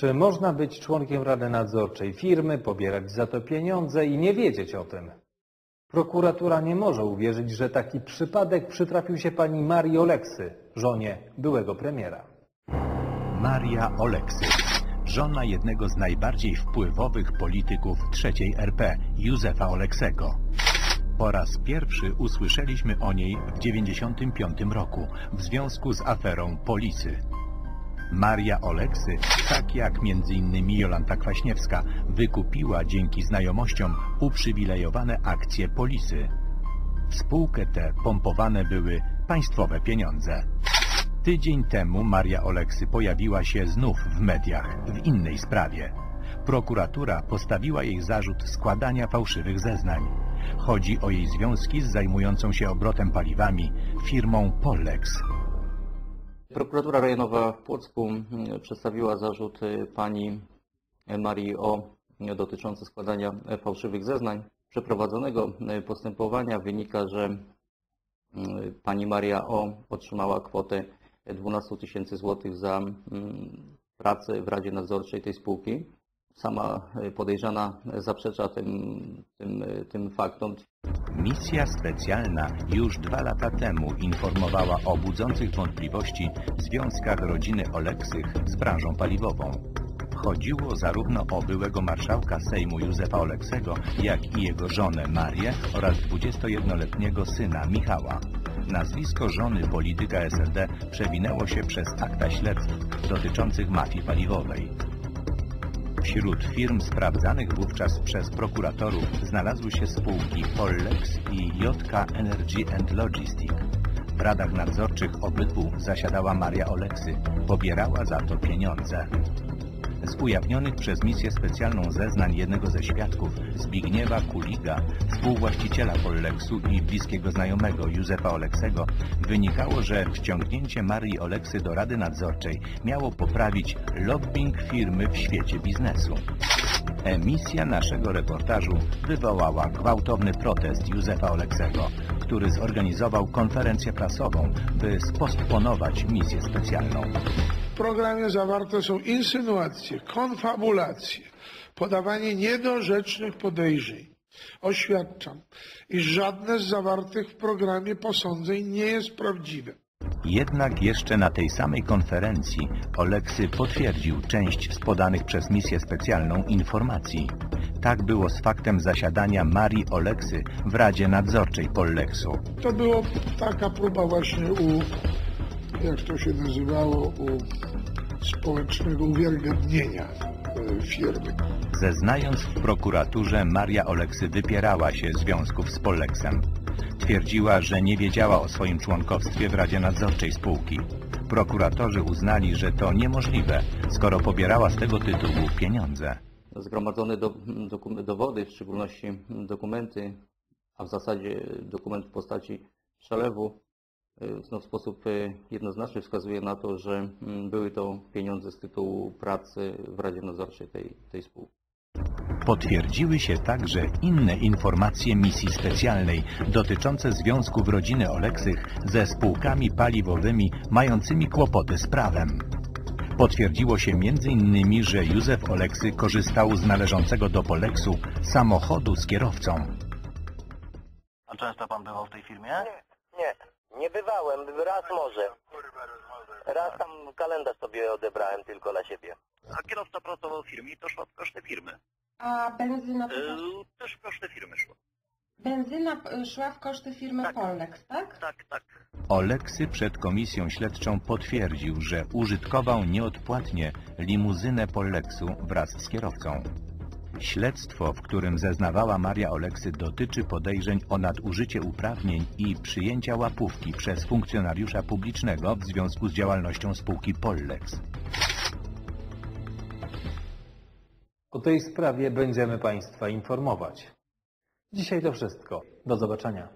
Czy można być członkiem Rady Nadzorczej firmy, pobierać za to pieniądze i nie wiedzieć o tym? Prokuratura nie może uwierzyć, że taki przypadek przytrafił się pani Marii Oleksy, żonie byłego premiera. Maria Oleksy, żona jednego z najbardziej wpływowych polityków trzeciej RP, Józefa Oleksego. Po raz pierwszy usłyszeliśmy o niej w 1995 roku w związku z aferą Polisy. Maria Oleksy, tak jak m.in. Jolanta Kwaśniewska, wykupiła dzięki znajomościom uprzywilejowane akcje Polisy. W spółkę tę pompowane były państwowe pieniądze. Tydzień temu Maria Oleksy pojawiła się znów w mediach w innej sprawie. Prokuratura postawiła jej zarzut składania fałszywych zeznań. Chodzi o jej związki z zajmującą się obrotem paliwami firmą Pollex. Prokuratura Rejonowa w Płocku mm, przedstawiła zarzut pani Marii O dotyczący składania fałszywych zeznań. Przeprowadzonego postępowania wynika, że y, pani Maria O otrzymała kwotę 12 tysięcy złotych za mm, pracę w Radzie Nadzorczej tej spółki. Sama y, podejrzana zaprzecza tym, tym, y, tym faktom. Misja specjalna już dwa lata temu informowała o budzących wątpliwości związkach rodziny Oleksych z branżą paliwową. Chodziło zarówno o byłego marszałka Sejmu Józefa Oleksego, jak i jego żonę Marię oraz 21-letniego syna Michała. Nazwisko żony polityka SLD przewinęło się przez akta śledztw dotyczących mafii paliwowej. Wśród firm sprawdzanych wówczas przez prokuratorów znalazły się spółki Pollex i JK Energy and Logistic. W radach nadzorczych obydwu zasiadała Maria Oleksy. Pobierała za to pieniądze. Z ujawnionych przez misję specjalną zeznań jednego ze świadków, Zbigniewa Kuliga, współwłaściciela Pollexu i bliskiego znajomego Józefa Oleksego, wynikało, że wciągnięcie Marii Oleksy do Rady Nadzorczej miało poprawić lobbying firmy w świecie biznesu. Emisja naszego reportażu wywołała gwałtowny protest Józefa Oleksego, który zorganizował konferencję prasową, by spostponować misję specjalną. W programie zawarte są insynuacje, konfabulacje, podawanie niedorzecznych podejrzeń. Oświadczam, iż żadne z zawartych w programie posądzeń nie jest prawdziwe. Jednak jeszcze na tej samej konferencji Oleksy potwierdził część z podanych przez misję specjalną informacji. Tak było z faktem zasiadania Marii Oleksy w Radzie Nadzorczej Pollexu. To było taka próba właśnie u, jak to się nazywało, u społecznego uwiarygodnienia e, firmy. Zeznając w prokuraturze, Maria Oleksy wypierała się związków z Pollexem. Twierdziła, że nie wiedziała o swoim członkowstwie w Radzie Nadzorczej spółki. Prokuratorzy uznali, że to niemożliwe, skoro pobierała z tego tytułu pieniądze. zgromadzone do, dokum- dowody, w szczególności dokumenty, a w zasadzie dokument w postaci przelewu, no, w sposób y, jednoznaczny wskazuje na to, że mm, były to pieniądze z tytułu pracy w Radzie Nadzorczej tej, tej spółki. Potwierdziły się także inne informacje misji specjalnej dotyczące związków rodziny Oleksych ze spółkami paliwowymi mającymi kłopoty z prawem. Potwierdziło się m.in., że Józef Oleksy korzystał z należącego do Poleksu samochodu z kierowcą. A często pan bywał w tej firmie? Nie, nie bywałem, raz może. Raz tam kalendarz sobie odebrałem tylko dla siebie. A kierowca pracował w firmie i to szło w koszty firmy. A benzyna, Yy, też w koszty firmy szło. benzyna y, szła w koszty firmy Tak. Pollex, tak? Tak, tak. Oleksy przed komisją śledczą potwierdził, że użytkował nieodpłatnie limuzynę Poleksu wraz z kierowcą. Śledztwo, w którym zeznawała Maria Oleksy, dotyczy podejrzeń o nadużycie uprawnień i przyjęcia łapówki przez funkcjonariusza publicznego w związku z działalnością spółki Pollex. O tej sprawie będziemy Państwa informować. Dzisiaj to wszystko. Do zobaczenia.